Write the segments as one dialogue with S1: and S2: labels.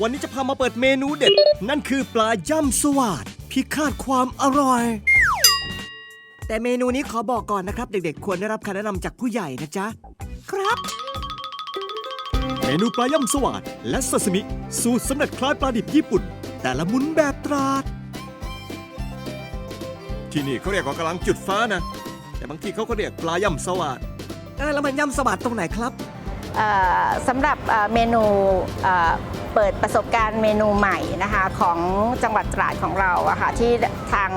S1: วันนี้จะพามาเปิดเมนูเด็ด นั่นคือปลาย่ำสวาดพิฆาตความอร่อย แต่เมนูนี้ขอบอกก่อนนะครับ เด็กๆ ควรได้รับคำแนะนำจากผู้ใหญ่นะจ๊ะ ครับ เมนูปลาย่ำสวาดและซาซิมิ สูตรสำเร็จคล้ายปลาดิบญี่ปุ่น แต่ละมุนแบบตราด ที่นี่เขาเรียกว่ากำลังจุดฟ้านะ แต่บางทีเขาก็เรียกปลาย่ำสวาดแล้วมันย่ำสวาดตรงไหนครับ
S2: เอ่อ สำหรับเมนูเปิดประสบการณ์เมนูใหม่นะคะของจังหวัดตราดของเราอะค่ะที่ทาง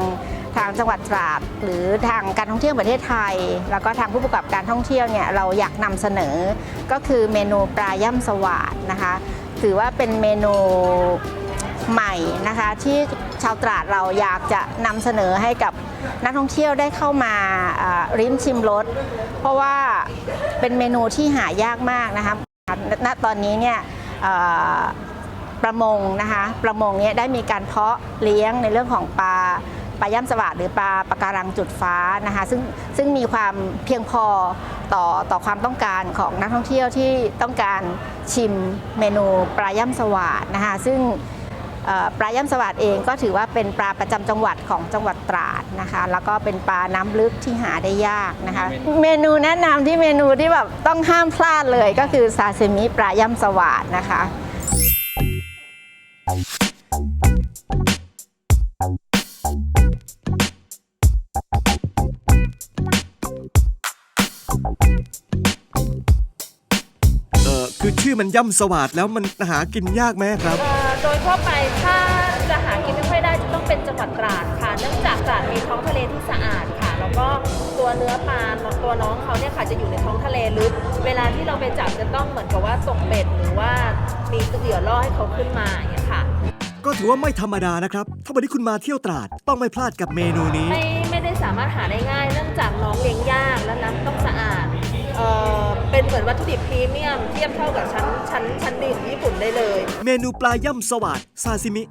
S2: ทางจังหวัดตราดหรือทางการท่องเที่ยวประเทศไทย แล้วก็ทางผู้ประกอบการท่องเที่ยวเนี่ยเราอยากนำเสนอ ก็คือเมนูปลาย่ำสวาดนะคะ ถือว่าเป็นเมนูใหม่นะคะที่ชาวตราดเราอยากจะนำเสนอให้กับ นักท่องเที่ยวได้เข้ามาริมชิมรสเพราะว่าเป็นเมนูที่หายากมากนะคะณตอนนี้เนี่ยประมงนะคะประมงเนี่ยได้มีการเพาะเลี้ยงในเรื่องของปลาปลาย่ำสวัสดหรือปลาปะการังจุดฟ้านะคะซึ่งซึ่งมีความเพียงพอต่อต่อความต้องการของนักท่องเที่ยวที่ต้องการชิมเมนูปลาย่ำสวัสดนะคะซึ่ง ปลาย่ำสวัสดเองก็ถือว่าเป็นปลาประจำจังหวัดของจังหวัดตราดนะคะ แล้วก็เป็นปลาน้ำลึกที่หาได้ยากนะคะ เมนูแนะนำที่เมนูที่แบบต้องห้ามพลาดเลยก็คือซาซิมิปลาย่ำสวัสดนะคะ
S1: คือชื่อมันย่ำสวาดแล้วมันหากินยากไหมครับ
S3: เอ่อโดยทั่วไปถ้าจะหากินไม่ค่อยได้จะต้องเป็นจังหวัดตราดค่ะ เนื่องจากตราดมีท้องทะเลที่สะอาดค่ะ แล้วก็ตัวเนื้อปลาตัวน้องเขาเนี่ยค่ะจะอยู่ในท้องทะเลลึก เวลาที่เราไปจับจะต้องเหมือนกับว่าตกเบ็ดหรือว่ามีเหยื่อล่อให้เขาขึ้นมาอย่างเงี้ยค่ะ
S1: ก็ถือว่าไม่ธรรมดานะครับ ถ้าวันนี้คุณมาเที่ยวตราดต้องไม่พลาดกับเมนูนี้
S3: ไม่ไม่ได้สามารถหาได้ง่าย เนื่องจากน้องเลี้ยงยากและน้ำต้ มือนวัตถุดิบพรีเมียมเทียบเท่ากับชั้นชั้นชั้นดีของญี่ปุ่นได้เลย
S1: เมนูปลาย่ำสวัสดซาซิมิ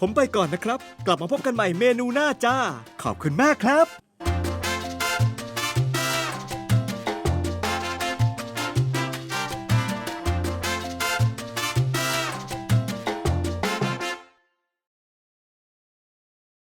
S1: ผมไปก่อนนะครับ กลับมาพบกันใหม่เมนูหน้าจ้า ขอบคุณมากครับ